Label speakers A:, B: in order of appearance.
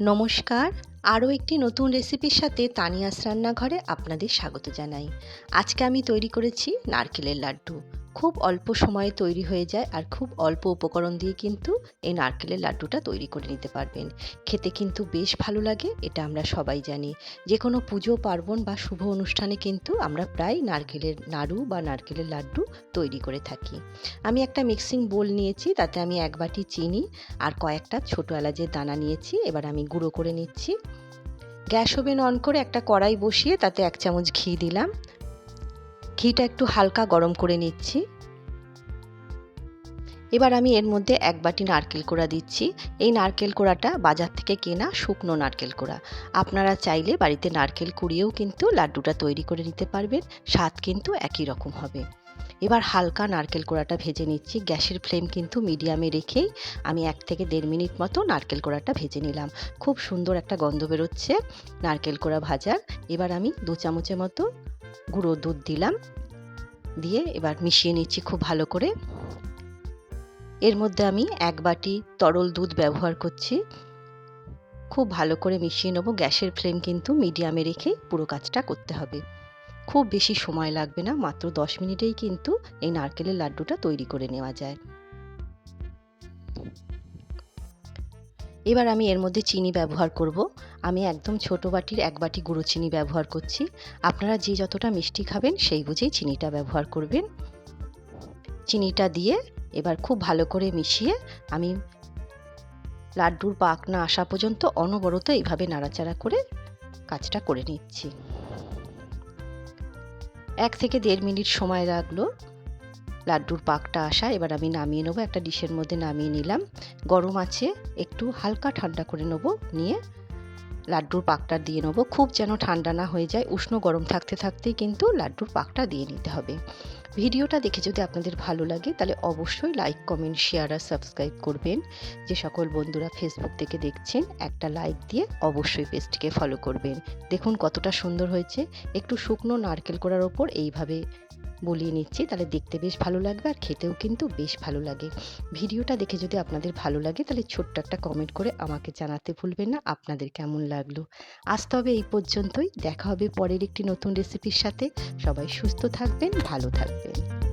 A: নমস্কার। আরও একটি নতুন রেসিপির সাথে তানিয়াস রান্নাঘরে আপনাদের স্বাগত জানাই। আজকে আমি তৈরি করেছি নারকেলের লাড্ডু। খুব অল্প সময়ে তৈরি হয়ে যায় আর খুব অল্প উপকরণ দিয়ে কিন্তু এই নারকেলের লাড্ডুটা তৈরি করে নিতে পারবেন। খেতে কিন্তু বেশ ভালো লাগে, এটা আমরা সবাই জানি। যে কোনো পুজো, পার্বণ বা শুভ অনুষ্ঠানে কিন্তু আমরা প্রায় নারকেলের নাড়ু বা নারকেলের লাড্ডু তৈরি করে থাকি। আমি একটা মিক্সিং বোল নিয়েছি, তাতে আমি এক বাটি চিনি আর কয়েকটা ছোটো এলাচের দানা নিয়েছি, এবার আমি গুঁড়ো করে নিচ্ছি। গ্যাস ওভেন অন করে একটা কড়াই বসিয়ে তাতে এক চামচ ঘি দিলাম। ঘিটা একটু হালকা গরম করে নিচ্ছি। এবার আমি এর মধ্যে এক বাটি নারকেল কোড়া দিচ্ছি। এই নারকেল কোড়াটা বাজার থেকে কেনা শুকনো নারকেল কোড়া। আপনারা চাইলে বাড়িতে নারকেল কুড়িয়েও কিন্তু লাড্ডুটা তৈরি করে নিতে পারবেন। স্বাদ কিন্তু একই রকম হবে। এবার হালকা নারকেল কোড়াটা ভেজে নিচ্ছি। গ্যাসের ফ্লেম কিন্তু মিডিয়ামে রেখেই আমি এক থেকে দেড় মিনিট মতো নারকেল কোড়াটা ভেজে নিলাম। খুব সুন্দর একটা গন্ধ বেরোচ্ছে নারকেল কোড়া ভাজার। এবার আমি দু চামচের মতো গুঁড়ো দুধ দিলাম। দিয়ে এবার মিশিয়ে নিচ্ছি খুব ভালো করে। এর মধ্যে আমি এক বাটি তরল দুধ ব্যবহার করছি। খুব ভালো করে মিশিয়ে নেব। গ্যাসের ফ্লেম কিন্তু মিডিয়ামে রেখে পুরো কাজটা করতে হবে। খুব বেশি সময় লাগবে না, মাত্র দশ মিনিটেই কিন্তু এই নারকেলের লাড্ডুটা তৈরি করে নেওয়া যায়। এবার আমি এর মধ্যে চিনি ব্যবহার করব। আমি একদম ছোট বাটির এক বাটি গুঁড়ো চিনি ব্যবহার করছি। আপনারা যে যতটা মিষ্টি খাবেন, সেই বুঝেই চিনিটা ব্যবহার করবেন। চিনিটা দিয়ে এবার খুব ভালো করে মিশিয়ে আমি লাড্ডুর পাক না আসা পর্যন্ত অনবরত এইভাবে নাড়াচাড়া করে কাজটা করে নিচ্ছি। এক থেকে দেড় মিনিট সময় লাগল। লাড্ডুর পাকটা আসা, এবার আমি নামিয়ে নেব, একটা ডিশের মধ্যে নামিয়ে নিলাম। গরম আছে, একটু হালকা ঠান্ডা করে নেব, নিয়ে লাড্ডুর পাকটা দিয়ে নেব। খুব যেন ঠান্ডা না হয়ে যায়, উষ্ণ গরম থাকতে থাকতেই কিন্তু লাড্ডুর পাকটা দিয়ে নিতে হবে। ভিডিওটা দেখে যদি আপনাদের ভালো লাগে, তাহলে অবশ্যই লাইক, কমেন্ট, শেয়ার আর সাবস্ক্রাইব করবেন। যে সকল বন্ধুরা ফেসবুক থেকে দেখছেন, একটা লাইক দিয়ে অবশ্যই পেজটিকে ফলো করবেন। দেখুন কতটা সুন্দর হয়েছে, একটু শুকনো নারকেল করার ওপর এইভাবে বলিয়ে নিচ্ছি, তাহলে দেখতে বেশ ভালো লাগবে আর খেতেও কিন্তু বেশ ভালো লাগে। ভিডিওটা দেখে যদি আপনাদের ভালো লাগে, তাহলে ছোট্ট একটা কমেন্ট করে আমাকে জানাতে ভুলবেন না, আপনাদের কেমন লাগল? আসতে হবে এই পর্যন্তই, দেখা হবে পরের একটি নতুন রেসিপির সাথে। সবাই সুস্থ থাকবেন, ভালো থাকবেন।